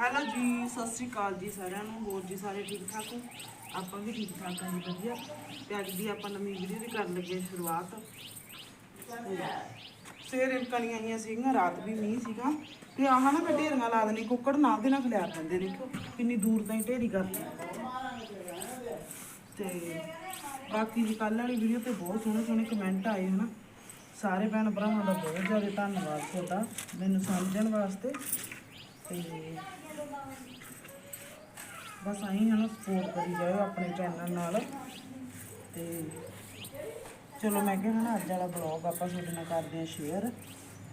Hello ਜੀ, ਸਤਿ ਸ੍ਰੀ ਅਕਾਲ ਜੀ ਸਾਰਿਆਂ ਨੂੰ, ਹੋਰ ਜੀ ਸਾਰੇ ਠੀਕ ਠਾਕ ਹੋ? ਆਪਾਂ ਵੀ ਠੀਕ ਠਾਕ ਹਾਂ ਜੀ, ਵਧੀਆ। ਤੇ ਅੱਜ ਦੀ ਆਪਾਂ ਨਵੀਂ ਵੀਡੀਓ ਦੀ ਕਰਨ ਲੱਗੇ ਸ਼ੁਰੂਆਤ। ਸਵੇਰੇ ਕਣੀਆਂ ਆਈਆਂ ਸੀਗੀਆਂ, ਰਾਤ ਵੀ ਮੀਂਹ ਸੀਗਾ। ਤੇ ਆਹ ਨਾ ਮੈਂ ਢੇਰੀਆਂ ਲਾ ਦੇਣੀ ਕੁੱਕੜ ਨਾਲ ਦੇ ਨਾਲ ਖਲਿਆਰ ਦਿੰਦੇ ਦੇਖੋ ਕਿੰਨੀ ਦੂਰ ਤਾਈਂ ਢੇਰੀ ਕਰਦੀ ਤੇ ਬਾਕੀ ਜੀ, ਕੱਲ੍ਹ ਵਾਲੀ ਵੀਡੀਓ ਤੇ ਬਹੁਤ ਸੋਹਣੇ ਸੋਹਣੇ ਕਮੈਂਟ ਆਏ ਹਨਾ। ਸਾਰੇ ਭੈਣ ਭਰਾਵਾਂ ਦਾ ਬਹੁਤ ਜ਼ਿਆਦਾ ਧੰਨਵਾਦ ਤੁਹਾਡਾ, ਮੈਨੂੰ ਸਮਝਣ ਵਾਸਤੇ। ਤੇ ਬਸ ਆਈ ਹਨਾ ਸਪੋਰਟ ਕਰੀ ਜਾਓ ਆਪਣੇ ਚੈਨਲ ਨਾਲ। ਤੇ ਚਲੋ ਮੈਂ ਕਿਹਾ ਹਨਾ ਅੱਜ ਵਾਲਾ ਬਲੌਗ ਆਪਾਂ ਤੁਹਾਡੇ ਨਾਲ ਕਰਦੇ ਹਾਂ ਸ਼ੇਅਰ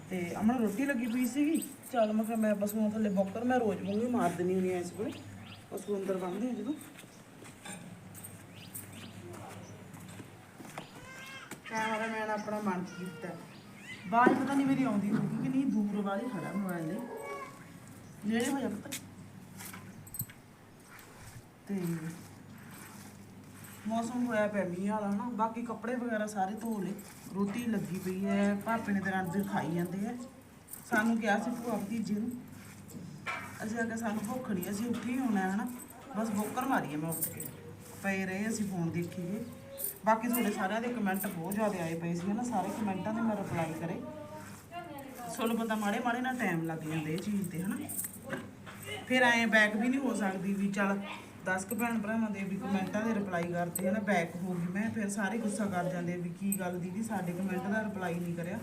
ਤੇ ਅਮਨ ਰੋਟੀ ਲੱਗੀ ਪਈ ਸੀਗੀ? ਚੱਲ ਮੈਂ ਕਿਹਾ ਮੈਂ ਪਸ਼ੂਆਂ ਥੱਲੇ ਬੋਕਰ ਮੈਂ ਰੋਜ਼ ਵਾਂਗੂ ਮਾਰ ਦਿੰਦੀ ਹੁੰਦੀ ਐ ਇਸ ਕੋਲੇ ਪਸ਼ੂ ਅੰਦਰ ਬੰਨ੍ਹਦੇ ਆ ਜਦੋਂ। ਕੈਮਰਾਮੈਨ ਆਪਣਾ ਮਨ ਕੀਤਾ। ਬਾਅਦ ਪਤਾ ਨਹੀਂ ਮੇਰੀ ਆਉਂਦੀ ਹੋਊਗੀ ਕਿ ਨਹੀਂ ਦੂਰ ਵਾਲੀ ਖੜਾ ਮੋਬਾਈਲ ਨੇ ਨੇੜੇ ਹੋ ਜਾ ਪੁੱਤ। ਤੇ ਮੌਸਮ ਹੋਇਆ ਪਿਆ ਮੀਂਹ ਵਾਲਾ ਨਾ ਬਾਕੀ ਕੱਪੜੇ ਵਗੈਰਾ ਸਾਰੇ ਧੋ ਲਏ, ਰੋਟੀ ਲੱਗੀ ਪਈ ਹੈ ਭਾਪੇ ਨੇ ਤੇ ਰਣਦੇ ਖਾਈ ਜਾਂਦੇ ਆ ਸਾਨੂੰ ਕਿਹਾ ਸੀ ਭੂਆ ਭਤੀਜੇ ਨੂੰ, ਅਸੀਂ ਆਖਿਆ ਸਾਨੂੰ ਭੁੱਖ ਨਹੀਂ ਅਸੀਂ ਉੱਠੀ ਹੋਣਾ ਹੈ ਹਨਾ, ਬਸ ਬੋਕਰ ਮਾਰੀਏ ਮੈਂ ਉੱਠ ਕੇ। ਪਏ ਰਹੇ ਅਸੀਂ ਫੋਨ ਦੇਖੀਏ। ਬਾਕੀ ਤੁਹਾਡੇ ਸਾਰਿਆਂ ਦੇ ਕਮੈਂਟ ਬਹੁਤ ਜ਼ਿਆਦਾ ਆਏ ਪਏ ਸੀ ਨਾ ਸਾਰੇ ਕਮੈਂਟਾਂ ਦੇ ਮੈਂ ਰਿਪਲਾਈ ਕਰੇ। ਤੁਹਾਨੂੰ ਪਤਾ ਮਾੜੇ ਮਾੜੇ ਨਾਲ ਟਾਈਮ ਲੱਗ ਜਾਂਦਾ ਇਹ ਚੀਜ਼ ਤੇ ਹਨਾ। ਫਿਰ ਐਂ ਬੈਕ ਵੀ ਨਹੀਂ ਹੋ ਸਕਦੀ ਵੀ ਚੱਲ 10 ਕੁ ਭੈਣ ਭਰਾਵਾਂ ਦੇ ਵੀ ਕਮੈਂਟਾਂ ਦੇ ਰਿਪਲਾਈ ਕਰਦੇ ਹਨਾ ਬੈਕ ਹੋ ਗਈ। ਮੈਂ ਫਿਰ ਸਾਰੇ ਗੁੱਸਾ ਕਰ ਜਾਂਦੇ ਵੀ ਕੀ ਗੱਲ ਦੀਦੀ, ਸਾਡੇ ਕਮੈਂਟ ਦਾ ਰਿਪਲਾਈ ਨਹੀਂ ਕਰਿਆ।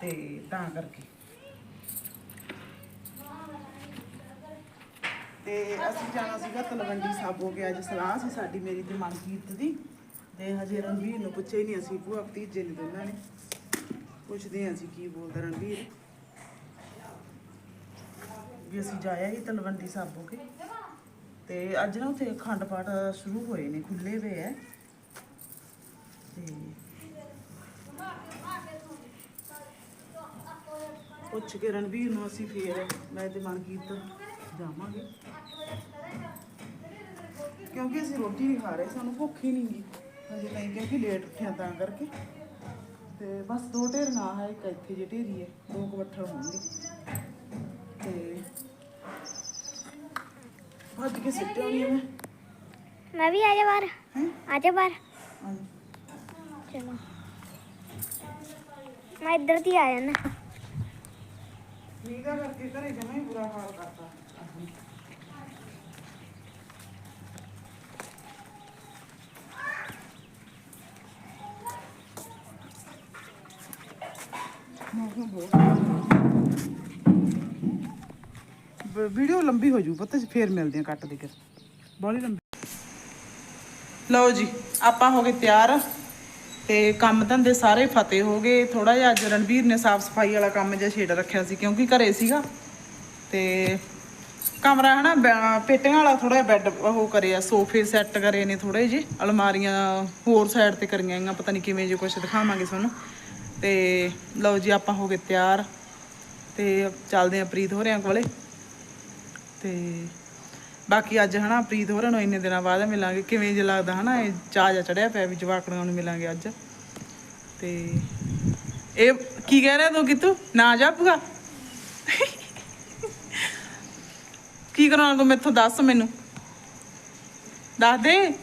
ਤੇ ਤਾਂ ਕਰਕੇ। ਤੇ ਅਸੀਂ ਜਾਣਾ ਸੀਗਾ ਤਲਵੰਡੀ ਸਾਬੋ ਕੇ ਅੱਜ ਸਲਾਹ ਸੀ ਸਾਡੀ ਮੇਰੀ ਤੇ ਮਨਕੀਰਤ ਦੀ। ਤੇ ਹਜੇ ਰਣਵੀਰ ਨੂੰ ਪੁੱਛਿਆ ਹੀ ਨਹੀਂ ਅਸੀਂ, ਭੂਆ ਭਤੀਜੇ ਨੇ ਦੋਨਾਂ ਨੇ। ਪੁੱਛਦੇ ਹਾਂ ਅਸੀਂ ਕੀ ਬੋਲਦਾ ਰਣਵੀਰ ਵੀ ਅਸੀਂ ਜਾਇਆ ਹੀ ਤਲਵੰਡੀ ਸਾਬੋ ਕੇ। ਤੇ ਅੱਜ ਨਾ ਉੱਥੇ ਅਖੰਡ ਪਾਠ ਸ਼ੁਰੂ ਹੋਏ ਨੇ ਖੁੱਲੇ ਹੋਏ ਐ। ਤੇ ਪੁੱਛ ਕੇ ਰਣਵੀਰ ਨੂੰ ਅਸੀਂ ਫੇਰ ਮੈਂ ਤੇ ਮਨਕੀਰਤ ਜਾਵਾਂਗੇ। ਕਿਉਂਕਿ ਅਸੀਂ ਰੋਟੀ ਨਹੀਂ ਖਾ ਰਹੇ, ਸਾਨੂੰ ਭੁੱਖ ਹੀ ਨਹੀਂ ਗਈ ਹਜੇ ਤਾਈਂ ਕਿਉਂਕਿ ਲੇਟ ਉੱਠਿਆ ਤਾਂ ਕਰਕੇ। ਤੇ ਬਸ ਦੋ ਢੇਰ ਨਾ ਹੈ, ਇੱਕ ਇੱਥੇ ਜੇ ਢੇਰੀ ਹੈ ਦੋ ਕੁ ਹੋਣਗੇ। ਤੇ ਭੱਜ ਕੇ ਸਿੱਟੇ ਹੋਣੀ ਮੈਂ। ਮੈਂ ਵੀ ਆ ਜਾ ਬਾਹਰ। ਆ ਜਾ ਬਾਹਰ। ਹਾਂਜੀ ਚਲੋ। ਮੈਂ ਇੱਧਰ ਦੀ ਆ ਜਾਣਾ ਕਰਕੇ ਘਰੇ ਜਮਾ ਹੀ ਬੁਰਾ ਹਾਲ ਕਰਤਾ। ਵੀਡੀਓ ਲੰਬੀ ਹੋ ਜੂ ਪਤਾ, ਫੇਰ ਮਿਲਦੇ ਆ ਕੱਟ ਦੇ ਕੇ। ਬੜੀ ਲੰਬੀ। ਲਓ ਜੀ, ਆਪਾਂ ਹੋ ਗਏ ਤਿਆਰ ਤੇ ਕੰਮ ਧੰਦੇ ਸਾਰੇ ਫਤਿਹ ਹੋ ਗਏ। ਥੋੜਾ ਜਿਹਾ ਅੱਜ ਰਣਵੀਰ ਨੇ ਸਾਫ਼ ਸਫ਼ਾਈ ਵਾਲਾ ਕੰਮ ਜਿਹਾ ਛੇੜ ਰੱਖਿਆ ਸੀ, ਕਿਉਂਕਿ ਘਰੇ ਸੀਗਾ। ਤੇ ਕਮਰਾ ਹਨਾ ਪੇਟੀਆਂ ਵਾਲਾ ਥੋੜਾ ਜਿਹਾ ਬੈੱਡ ਉਹ ਕਰਿਆ, ਸੋਫੇ ਸੈੱਟ ਕਰੇ ਨੇ ਥੋੜੇ ਜਿਹੇ, ਅਲਮਾਰੀਆਂ ਹੋਰ ਸਾਈਡ ਤੇ ਕਰੀਆਂ ਗਈਆਂ, ਪਤਾ ਨਹੀਂ ਕਿਵੇਂ ਜੇ ਕੁਝ ਦਿਖਾਵਾਂਗੇ ਤੁਹਾਨੂੰ। ਤੇ ਲਓ ਜੀ, ਆਪਾਂ ਹੋ ਗਏ ਤਿਆਰ ਤੇ ਚੱਲਦੇ ਆਂ, ਪ੍ਰੀਤ ਹੋਰਿਆਂ ਕੋਲੇ। ਤੇ ਬਾਕੀ ਅੱਜ ਹਨਾ ਪ੍ਰੀਤ ਹੋਰਾਂ ਨੂੰ ਇੰਨੇ ਦਿਨਾਂ ਬਾਅਦ ਮਿਲਾਂਗੇ। ਕਿਵੇਂ ਜੇ ਲੱਗਦਾ ਹਨਾ, ਇਹ ਚਾਹ ਜਾ ਚੜਿਆ ਪਿਆ ਵੀ ਜਵਾਕੜਾਂ ਨੂੰ ਮਿਲਾਂਗੇ ਅੱਜ। ਤੇ ਇਹ ਕੀ ਕਹਿ ਰਿਹਾ ਤੂੰ ਕਿਤੂ ਨਾ ਜਾਪੂਗਾ? ਕੀ ਕਰਾਉਣਾ ਤੂੰ ਮੈਥੋਂ? ਦੱਸ ਮੈਨੂੰ। ਦੱਸ ਦੇ।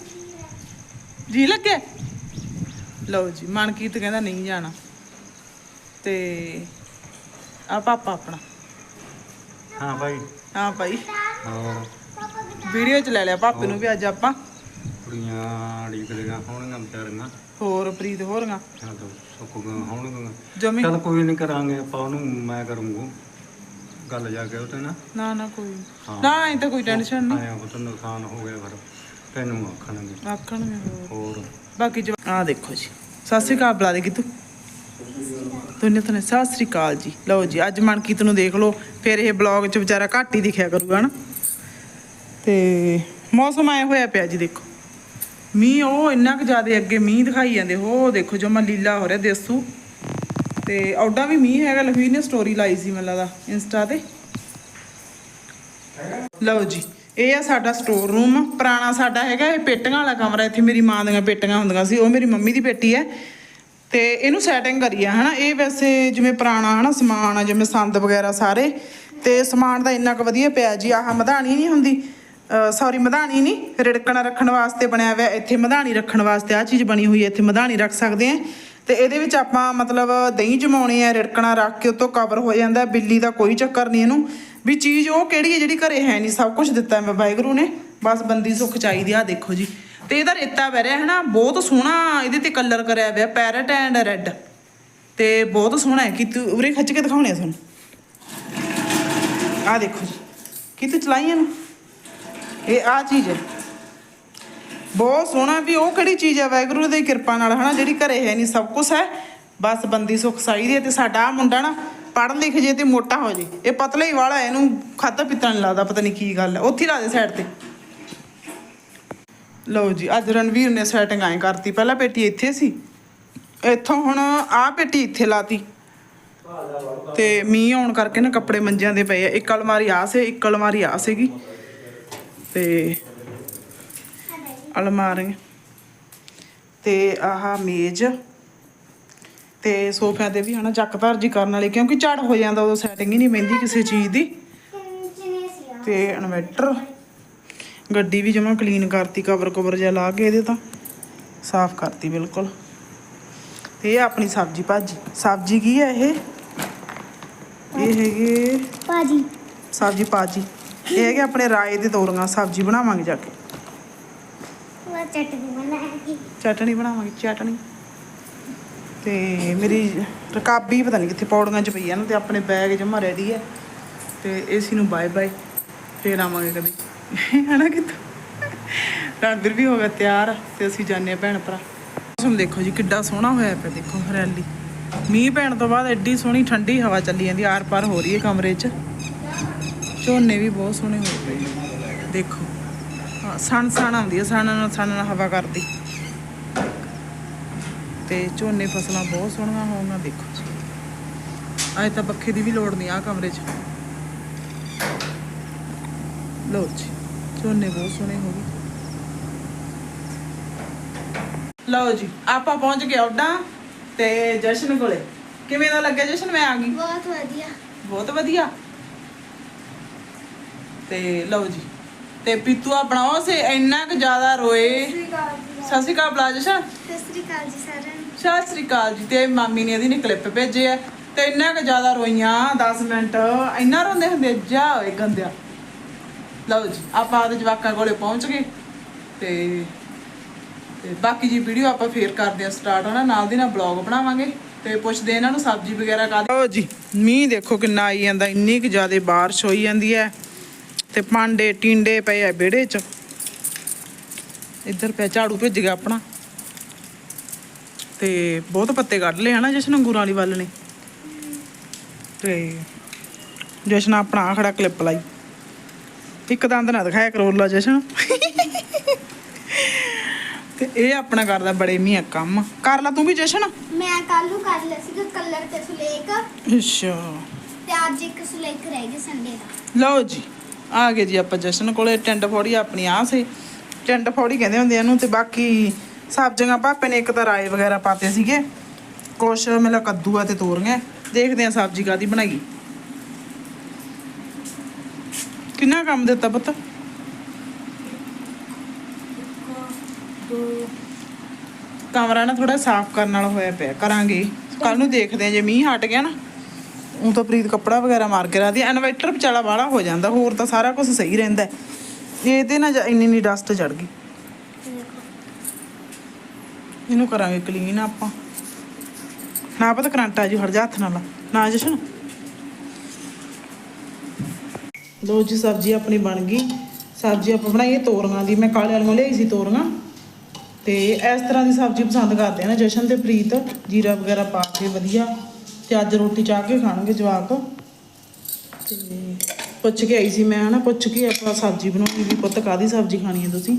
ਜੀ ਲੱਗੇ? ਲਓ ਜੀ ਮਨਕੀਤ ਕਹਿੰਦਾ ਨਹੀਂ ਜਾਣਾ। ਤੇ ਆ ਪਾਪਾ ਆਪਣਾ। ਹਾਂ ਭਾਈ ਹਾਂ ਭਾਈ। ਹੋਰ ਵੀਡੀਓ ਚ ਲੈ ਲਿਆ ਪਾਪੇ ਨੂੰ ਵੀ ਅੱਜ ਆਪਾਂ। ਕੁੜੀਆਂ ਡੀਕਦੀਆਂ ਹੋਣਗੀਆਂ ਵਿਚਾਰੀਆਂ। ਹੋਰ ਪ੍ਰੀਤ ਹੋਰੀਆਂ ਜਾਂ ਤਾਂ ਸੁੱਕ ਗਈਆਂ ਹੋਣਗੀਆਂ। ਜਮੀ। ਚਲ ਕੋਈ ਨਹੀਂ ਕਰਾਂਗੇ ਆਪਾਂ ਉਹਨੂੰ ਮੈਂ ਕਰੂੰਗਾ। ਗੱਲ ਜਾ ਕੇ ਉਹ ਤੇ ਨਾ ਨਾ ਨਾ। ਕੋਈ ਹਾਂ। ਨਾ ਇਹ ਤਾਂ ਕੋਈ ਟੈਨਸ਼ਨ ਨਹੀਂ ਆਇਆ ਉਹ ਤਾਂ ਨੁਕਸਾਨ ਹੋ ਗਿਆ ਫਿਰ। ਤੈਨੂੰ ਆਖਣਗੇ। ਆਖਣਗੇ ਹੋਰ। ਹੋਰ। ਬਾਕੀ ਜਵਾ ਆ ਦੇਖੋ ਜੀ। ਸਤਿ ਸ੍ਰੀ ਅਕਾਲ ਬੁਲਾ ਦੇ ਕਿਤੂ ਦੁਨੀਆ ਤੋਂ ਸਤਿ ਸ੍ਰੀ ਅਕਾਲ ਜੀ। ਲਓ ਜੀ, ਅੱਜ ਮਨਕੀਤ ਨੂੰ ਦੇਖ ਲਓ, ਫਿਰ ਇਹ ਬਲੌਗ 'ਚ ਵਿਚਾਰਾ ਘੱਟ ਹੀ ਦਿਖਿਆ ਕਰੂਗਾ ਨਾ ਤੇ ਮੌਸਮ ਆਇਆ ਹੋਇਆ ਪਿਆ ਜੀ, ਦੇਖੋ। ਮੀਂਹ, ਉਹ ਇੰਨਾ ਕੁ ਜ਼ਿਆਦਾ ਅੱਗੇ ਮੀਂਹ ਦਿਖਾਈ ਜਾਂਦੇ, ਹੋ ਦੇਖੋ ਜੋ ਲੀਲਾ ਹੋ ਰਿਹਾ ਦੇਸੂ। ਤੇ ਔਡਾ ਵੀ ਮੀਂਹ ਹੈਗਾ, ਲਖਵੀਰ ਨੇ ਸਟੋਰੀ ਲਾਈ ਸੀ ਮੈਨੂੰ ਲੱਗਦਾ ਇੰਸਟਾ ਤੇ। ਲਓ ਜੀ, ਇਹ ਆ ਸਾਡਾ ਸਟੋਰ ਰੂਮ ਪੁਰਾਣਾ ਸਾਡਾ ਹੈਗਾ, ਇਹ ਪੇਟੀਆਂ ਵਾਲਾ ਕਮਰਾ, ਇੱਥੇ ਮੇਰੀ ਮਾਂ ਦੀਆਂ ਪੇਟੀਆਂ ਹੁੰਦੀਆਂ ਸੀ, ਉਹ ਮੇਰੀ ਮੰਮੀ ਦੀ ਪੇਟੀ ਹੈ। ਤੇ ਇਹਨੂੰ ਸੈਟਿੰਗ ਕਰੀ ਆ ਹਨਾ? ਇਹ ਵੈਸੇ ਜਿਵੇਂ ਪੁਰਾਣਾ, ਹਨਾ, ਸਮਾਨ ਆ, ਜਿਵੇਂ ਸੰਦ ਵਗੈਰਾ ਸਾਰੇ, ਤੇ ਸਮਾਨ ਦਾ ਇੰਨਾ ਕੁ ਵਧੀਆ ਪਿਆ ਜੀ। ਆਹ ਮਧਾਣੀ ਨਹੀਂ ਹੁੰਦੀ ਸੌਰੀ ਮਧਾਣੀ ਨਹੀਂ, ਰਿੜਕਣਾ ਰੱਖਣ ਵਾਸਤੇ ਬਣਿਆ ਹੋਇਆ, ਇੱਥੇ ਮਧਾਣੀ ਰੱਖਣ ਵਾਸਤੇ ਆ ਚੀਜ਼ ਬਣੀ ਹੋਈ ਹੈ, ਇੱਥੇ ਮਧਾਣੀ ਰੱਖ ਸਕਦੇ ਆ ਤੇ ਇਹਦੇ ਵਿੱਚ ਆਪਾਂ ਮਤਲਬ ਦਹੀਂ ਜਮਾਉਣੇ ਆ, ਰਿੜਕਣਾ ਰੱਖ ਕੇ ਉਤੋਂ ਕਵਰ ਹੋ ਜਾਂਦਾ, ਬਿੱਲੀ ਦਾ ਕੋਈ ਚੱਕਰ ਨਹੀਂ ਇਹਨੂੰ। ਵੀ ਚੀਜ਼ ਉਹ ਕਿਹੜੀ ਹੈ ਜਿਹੜੀ ਘਰੇ ਹੈ ਨਹੀਂ, ਸਭ ਕੁਝ ਦਿੱਤਾ ਮੈਂ ਵਾਹਿਗੁਰੂ ਨੇ। ਬਸ ਬੰਦੀ ਸੁੱਖ ਚਾਹੀਦੀ ਆ ਦੇਖੋ ਜੀ। ਤੇ ਇਹਦਾ ਰੇਤਾ ਪੈ ਰਿਹਾ ਹੈ ਨਾ ਬਹੁਤ ਸੋਹਣਾ ਇਹਦੇ ਤੇ ਕਲਰ ਕਰਿਆ ਹੋਇਆ ਪੈਰਟ ਐਂਡ ਰੈੱਡ ਤੇ ਬਹੁਤ ਸੋਹਣਾ ਹੈ। ਕਿ ਤੂੰ ਉਰੇ ਖਿੱਚ ਕੇ ਦਿਖਾਉਣੇ ਆ ਤੁਹਾਨੂੰ ਆ ਦੇਖੋ ਜੀ। ਕੀ ਤੂੰ ਚਲਾਈ ਇਹਨੂੰ? ਇਹ ਆ ਚੀਜ਼ ਹੈ। ਬਹੁਤ ਸੋਹਣਾ ਵੀ ਉਹ ਕਿਹੜੀ ਚੀਜ਼ ਹੈ? ਵਾਹਿਗੁਰੂ ਦੀ ਕਿਰਪਾ ਨਾਲ, ਹਨਾ? ਜਿਹੜੀ ਘਰੇ ਹੈ ਨਹੀਂ, ਸਭ ਕੁਝ ਹੈ। ਬਸ ਬੰਦੀ ਸੁੱਖ ਸਾਈ ਦੀ ਹੈ ਤੇ ਸਾਡਾ ਆਹ ਮੁੰਡਾ ਨਾ ਪੜ੍ਹ ਲਿਖ ਜੇ ਤੇ ਮੋਟਾ ਹੋ ਜੇ। ਇਹ ਪਤਲਾ ਹੀ ਵਾਲਾ ਇਹਨੂੰ ਖਾਦਾ ਪੀਤਾ ਨਹੀਂ ਲੱਗਦਾ, ਪਤਾ ਨਹੀਂ ਕੀ ਗੱਲ ਹੈ। ਉੱਥੇ ਲਾ ਦੇ ਸਾਈਡ ਤੇ। ਲਓ ਜੀ ਅੱਜ ਰਣਵੀਰ ਨੇ ਸੈਟਿੰਗ ਐਂ ਕਰਤੀ। ਪਹਿਲਾਂ ਪੇਟੀ ਇੱਥੇ ਸੀ। ਇੱਥੋਂ ਹੁਣ ਆਹ ਪੇਟੀ ਇੱਥੇ ਲਾਤੀ। ਤੇ ਮੀਂਹ ਆਉਣ ਕਰਕੇ ਨਾ ਕੱਪੜੇ ਮੰਜਿਆਂ ਦੇ ਪਏ ਆ। ਇੱਕ ਅਲਮਾਰੀ ਆ ਸੇ ਇੱਕ ਅਲਮਾਰੀ ਆ ਸੀਗੀ। ਤੇ ਅਲਮਾਰੀ। ਤੇ ਆਹ ਮੇਜ਼। ਤੇ ਸੋਫਿਆਂ ਤੇ ਵੀ ਹਨਾ ਚੱਕ ਧਰ ਜੀ ਕਰਨ ਵਾਲੀ ਕਿਉਂਕਿ ਝੜ ਹੋ ਜਾਂਦਾ ਉਦੋਂ ਸੈਟਿੰਗ ਹੀ ਨਹੀਂ ਪੈਂਦੀ ਕਿਸੇ ਚੀਜ਼ ਦੀ। ਤੇ ਇਨਵਰਟਰ। ਗੱਡੀ ਵੀ ਜਮਾ ਕਲੀਨ ਕਰਤੀ ਕਵਰ ਕਵਰ ਜਿਹਾ ਲਾ ਕੇ ਇਹਦੇ ਤਾਂ। ਸਾਫ਼ ਕਰਤੀ ਬਿਲਕੁਲ। ਤੇ ਇਹ ਆਪਣੀ ਸਬਜ਼ੀ ਭਾਜੀ। ਸਬਜ਼ੀ ਕੀ ਹੈ ਇਹ? ਇਹ ਹੈਗੇ ਭਾਜੀ। ਸਬਜ਼ੀ ਭਾਜੀ। ਇਹ ਹੈਗੇ ਆਪਣੇ ਰਾਏ ਦੇ ਤੋਰੀਆਂ। ਸਬਜ਼ੀ ਬਣਾਵਾਂਗੇ ਜਾ ਕੇ। ਉਹ ਚਟਨੀ ਬਣਾਏਗੀ ਚਟਣੀ ਬਣਾਵਾਂਗੇ ਚਟਣੀ ਤੇ ਮੇਰੀ ਰਕਾਬੀ ਪਤਾ ਨਹੀਂ ਕਿੱਥੇ ਪੌੜੀਆਂ 'ਚ ਪਈ ਆ ਨਾ ਤੇ ਆਪਣੇ ਬੈਗ ਜਮਾ ਰੈਡੀ ਹੈ ਤੇ ਏਸੀ ਨੂੰ ਬਾਏ ਬਾਏ ਫੇਰ ਆਵਾਂਗੇ ਕਦੀ। ਹਨਾ ਕਿਤੋਂ ਰਣਵੀਰ ਵੀ ਹੋ ਗਿਆ ਤਿਆਰ, ਤੇ ਅਸੀਂ ਜਾਂਦੇ ਭੈਣ ਭਰਾ। ਮੌਸਮ ਦੇਖੋ ਜੀ, ਕਿੱਡਾ ਸੋਹਣਾ ਹੋਇਆ ਪਿਆ, ਦੇਖੋ ਹਰਿਆਲੀ। ਮੀਂਹ ਪੈਣ ਤੋਂ ਬਾਅਦ ਐਡੀ ਸੋਹਣੀ ਠੰਡੀ ਹਵਾ ਚੱਲੀ ਜਾਂਦੀ, ਆਰ ਪਾਰ ਹੋ ਰਹੀ ਹੈ ਕਮਰੇ 'ਚ। ਝੋਨੇ ਵੀ ਬਹੁਤ ਸੋਹਣੇ ਹੋਏ ਪਏ ਦੇਖੋ ਸਣ ਸਣ ਆਉਂਦੀ ਹੈ ਸਣ ਨਾਲ ਸਣ ਨਾਲ ਹਵਾ ਕਰਦੀ। ਤੇ ਝੋਨੇ ਫਸਲਾਂ ਬਹੁਤ ਸੋਹਣੀਆਂ ਹੋਣਗੀਆਂ, ਦੇਖੋ ਜੀ। ਅੱਜ ਤਾਂ ਪੱਖੇ ਦੀ ਵੀ ਲੋੜ ਨਹੀਂ ਆ ਕਮਰੇ 'ਚ। ਲਓ ਜੀ। ਝੋਨੇ ਬਹੁਤ ਸੋਹਣੇ ਹੋ ਗਏ। ਲਓ ਜੀ ਆਪਾਂ ਪਹੁੰਚ ਗਏ ਉੱਡਾਂ ਤੇ ਜਸ਼ਨ ਕੋਲੇ। ਕਿਵੇਂ ਦਾ ਲੱਗਿਆ ਜਸ਼ਨ? ਮੈਂ ਆ ਗਈ। ਬਹੁਤ ਵਧੀਆ। ਬਹੁਤ ਵਧੀਆ। ਤੇ ਲਓ ਜੀ ਤੇ ਪੀਤੂ ਆਪਣਾ ਉਹ ਸੇ ਇੰਨਾ ਕੁ ਜ਼ਿਆਦਾ ਰੋਏ। ਸਤਿ ਸ਼੍ਰੀ ਅਕਾਲ ਬੁਲਾ ਜਸ਼ਨ। ਸਤਿ ਸ੍ਰੀ ਅਕਾਲ ਜੀ ਸਾਰਿਆਂ ਸਤਿ ਸ੍ਰੀ ਅਕਾਲ ਜੀ ਤੇ ਮਾਮੀ ਨੇ ਇਹਦੀ ਨੇ ਕਲਿੱਪ ਭੇਜੇ ਆ ਤੇ ਇੰਨਾ ਕੁ ਜ਼ਿਆਦਾ ਰੋਈਆਂ 10 ਮਿੰਟ ਇੰਨਾ ਰੋਂਦੇ ਹੁੰਦੇ ਜਾ ਓਏ ਗੰਦਿਆ। ਲਓ ਜੀ, ਆਪਾਂ ਆਪਦੇ ਜਵਾਕਾਂ ਕੋਲੇ ਪਹੁੰਚ ਗਏ ਤੇ ਤੇ ਬਾਕੀ ਜੀ ਵੀਡੀਓ ਆਪਾਂ ਫੇਰ ਕਰਦੇ ਆ ਸਟਾਰਟ ਹਨਾ? ਨਾਲ ਦੀ ਨਾਲ ਬਲੌਗ ਬਣਾਵਾਂਗੇ ਤੇ ਪੁੱਛਦੇ ਇਹਨਾਂ ਨੂੰ ਸਬਜ਼ੀ ਵਗੈਰਾ ਕਾ ਲਓ ਜੀ, ਮੀਂਹ ਦੇਖੋ ਕਿੰਨਾ ਆਈ ਜਾਂਦਾ, ਇੰਨੀ ਕੁ ਜ਼ਿਆਦਾ ਬਾਰਿਸ਼ ਹੋਈ ਜਾਂਦੀ ਹੈ ਤੇ ਪਾਂਡੇ ਟਿੰਡੇ ਪਏ ਆ ਵਿਹੜੇ 'ਚ। ਇੱਧਰ ਪਿਆ ਝਾੜੂ ਭਿੱਜ ਗਿਆ ਆਪਣਾ। ਤੇ ਬਹੁਤ ਪੱਤੇ ਕੱਢ ਲਏ, ਹਨਾ, ਜਸ਼ਨ ਅੰਗੂਰਾਂ ਵਾਲੀ ਵੱਲ ਨੇ। ਤੇ ਜਸ਼ਨ ਆਪਣਾ ਆਹ ਖੜਾ ਕਲਿੱਪ ਲਾਈ। ਇੱਕ ਦੰਦ ਨਾ ਦਿਖਾਇਆ ਕਰੋਲਾ ਜਸ਼ਨ। ਤੇ ਇਹ ਆਪਣਾ ਕਰਦਾ ਬੜੇ ਮੀਆਂ ਕੰਮ। ਕਰ ਲਾ ਤੂੰ ਵੀ ਜਸ਼ਨ। ਮੈਂ ਕੱਲ ਨੂੰ ਕਰ ਲਿਆ ਸੀਗਾ ਕਲਰ ਤੇ ਸੁਲੇਖ। ਅੱਛਾ। ਤੇ ਅੱਜ ਇੱਕ ਸੁਲੇਖ ਰਹਿ ਗਈ ਸੰਡੇ ਦਾ। ਲਓ ਜੀ ਆ ਗਏ ਜੀ ਆਪਾਂ ਜਸ਼ਨ ਕੋਲੇ। ਟੈਂਟ ਫੋੜੀ ਆਪਣੀ ਆ ਸੇ। ਟੈਂਟ ਫੋੜੀ ਕਹਿੰਦੇ ਹੁੰਦੇ ਇਹਨੂੰ ਤੇ ਬਾਕੀ ਸਬਜ਼ੀਆਂ ਪਾਪੇ ਨੇ ਇੱਕ ਤਾਂ ਰਾਏ ਵਗੈਰਾ ਪਾਤੇ ਸੀਗੇ। ਕੁਛ ਮੇਲਾ ਕੱਦੂ ਆ ਤੇ ਤੋਰੀਆਂ। ਦੇਖਦੇ ਆ ਸਬਜ਼ੀ ਕਾਦੀ ਬਣਾਈ। ਕਿੰਨਾ ਕੰਮ ਦਿੱਤਾ ਪੁੱਤ? ਕਮਰਾ ਨਾ ਥੋੜਾ ਸਾਫ਼ ਕਰਨ ਵਾਲਾ ਹੋਇਆ ਪਿਆ, ਕਰਾਂਗੇ। ਕੱਲ ਨੂੰ ਦੇਖਦੇ ਆ ਜੇ ਮੀਂਹ ਹਟ ਗਿਆ ਨਾ ਉਹ ਤਾਂ ਪ੍ਰੀਤ ਕੱਪੜਾ ਵਗੈਰਾ ਮਾਰ ਕੇ ਰੱਖਦੀ ਇਨਵਰਟਰ ਵਿਚਾਲਾ ਵਾਲਾ ਹੋ ਜਾਂਦਾ, ਹੋਰ ਤਾਂ ਸਾਰਾ ਕੁਝ ਸਹੀ ਰਹਿੰਦਾ ਹੈ। ਇਹ ਤੇ ਇੰਨੀ ਇੰਨੀ ਡਸਟ ਚੜ ਗਈ। ਇਹਨੂੰ ਕਰਾਂਗੇ ਕਲੀਨ ਆਪਾਂ। ਨਾ ਪਤਾ ਕਰੰਟ ਆ ਜੀ, ਹਟ ਜਾ ਹੱਥ ਨਾਲ। ਨਾ ਜਸ਼ਨ। ਲੋ ਜੀ, ਸਬਜ਼ੀ ਆਪਣੀ ਬਣ ਗਈ। ਸਬਜ਼ੀ ਆਪਾਂ ਬਣਾਈਏ ਤੋਰੀਆਂ ਦੀ। ਮੈਂ ਕਾਲੇ ਵਾਲੀਆਂ ਲਿਆਈ ਸੀ ਤੋਰੀਆਂ। ਤੇ ਇਸ ਤਰ੍ਹਾਂ ਦੀ ਸਬਜ਼ੀ ਪਸੰਦ ਕਰਦੇ ਆ ਨਾ, ਜਸ਼ਨ ਤੇ ਪ੍ਰੀਤ, ਜੀਰਾ ਵਗੈਰਾ ਪਾ ਕੇ ਵਧੀਆ। ਤੇ ਅੱਜ ਰੋਟੀ ਚਾਹ ਕੇ ਖਾਣਗੇ ਜਵਾਕ। ਤੇ ਪੁੱਛ ਕੇ ਆਈ ਸੀ ਮੈਂ, ਹਨਾ, ਪੁੱਛ ਕੇ ਆਪਾਂ ਸਬਜ਼ੀ ਬਣਾਉਣੀ ਵੀ ਪੁੱਤ ਕਾਦੀ ਸਬਜ਼ੀ ਖਾਣੀ ਹੈ ਤੁਸੀਂ?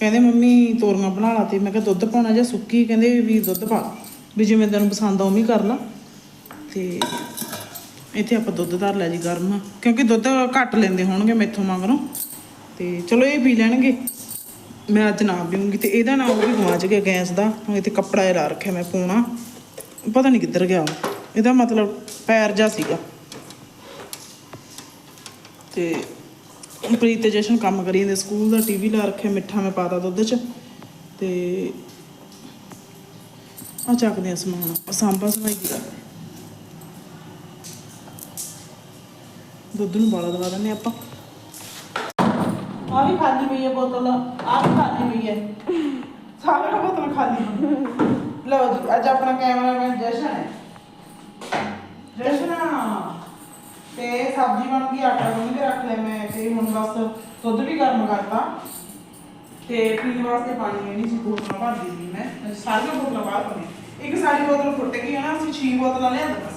ਕਹਿੰਦੇ, ਮੰਮੀ, ਤੋਰੀਆਂ ਬਣਾ ਲਾ ਤੇ। ਮੈਂ ਕਿਹਾ, ਦੁੱਧ ਪਾਉਣਾ ਜਾਂ ਸੁੱਕੀ? ਕਹਿੰਦੇ ਵੀ ਦੁੱਧ ਪਾ। ਵੀ ਜਿਵੇਂ ਤੈਨੂੰ ਪਸੰਦ ਆ, ਉਵੇਂ ਕਰ ਲਾ। ਤੇ ਇੱਥੇ ਆਪਾਂ ਦੁੱਧ ਧਰ ਲਿਆ ਜੀ ਗਰਮ, ਕਿਉਂਕਿ ਦੁੱਧ ਘੱਟ ਲੈਂਦੇ ਹੋਣਗੇ ਮੈਥੋਂ ਮਗਰੋਂ। ਤੇ ਚਲੋ ਇਹ ਪੀ ਲੈਣਗੇ। ਮੈਂ ਅੱਜ ਨਾ ਪੀਉਂਗੀ ਤੇ ਇਹਦਾ ਨਾਮ ਵੀ ਗਵਾਚ ਗਿਆ ਗੈਸ ਦਾ, ਹੁਣ ਇੱਥੇ ਕੱਪੜਾ ਜਿਹਾ ਲਾ ਰੱਖਿਆ ਮੈਂ ਪੂਣਾ। ਪਤਾ ਨਹੀਂ ਕਿੱਧਰ ਗਿਆ ਉਹ। ਇਹਦਾ ਮਤਲਬ ਪੈਰ ਜਾ ਸੀਗਾ। ਤੇ ਪ੍ਰੀਤ ਤੇ ਜਸ਼ਨ ਕੰਮ ਕਰੀ ਜਾਂਦੇ, ਸਕੂਲ ਦਾ ਟੀਵੀ ਲਾ ਰੱਖਿਆ, ਮਿੱਠਾ ਮੈਂ ਪਾਤਾ ਦੁੱਧ 'ਚ। ਤੇ ਆ ਚੱਕਦੇ ਆ ਸਮਾਨ ਸਾਂਭਾ ਸਫ਼ਾਈ ਦੀ ਦੁੱਧ ਨੂੰ ਬਾਲਾ ਦਵਾ ਦਿੰਦੇ ਆਪਾਂ। ਆ ਵੀ ਖਾਲੀ ਪਈ ਹੈ ਬੋਤਲ ਆ ਵੀ ਖਾਲੀ ਪਈ ਹੈ। ਸਾਰੇ ਬੋਤਲ ਖਾਲੀ ਲਓ ਜੀ, ਅੱਜ ਆਪਣਾ ਕੈਮਰਾਮੈਨ ਜਸ਼ਨ ਹੈ। ਜਸ਼ਨ, ਤੇ ਸਬਜ਼ੀ ਬਣ ਗਈ, ਆਟਾ ਗੁੰਨ ਕੇ ਰੱਖ ਲਿਆ ਮੈਂ, ਤੇ ਹੁਣ ਬਸ ਦੁੱਧ ਵੀ ਗਰਮ ਕਰਤਾ। ਤੇ ਪੀਣ ਵਾਸਤੇ ਪਾਣੀ ਨਹੀਂ ਸੀ, ਬੋਤਲਾਂ ਭਰ ਦਿੱਤੀ ਮੈਂ। ਸਾਰੀਆਂ ਬੋਤਲਾਂ ਬਾਹਰ ਪਈਆਂ। ਇੱਕ ਸਾਰੀ ਬੋਤਲ ਫੁੱਟ ਗਈ ਹੈ ਨਾ, ਅਸੀਂ ਛੇ ਬੋਤਲਾਂ ਲਿਆਂਦੀਆਂ।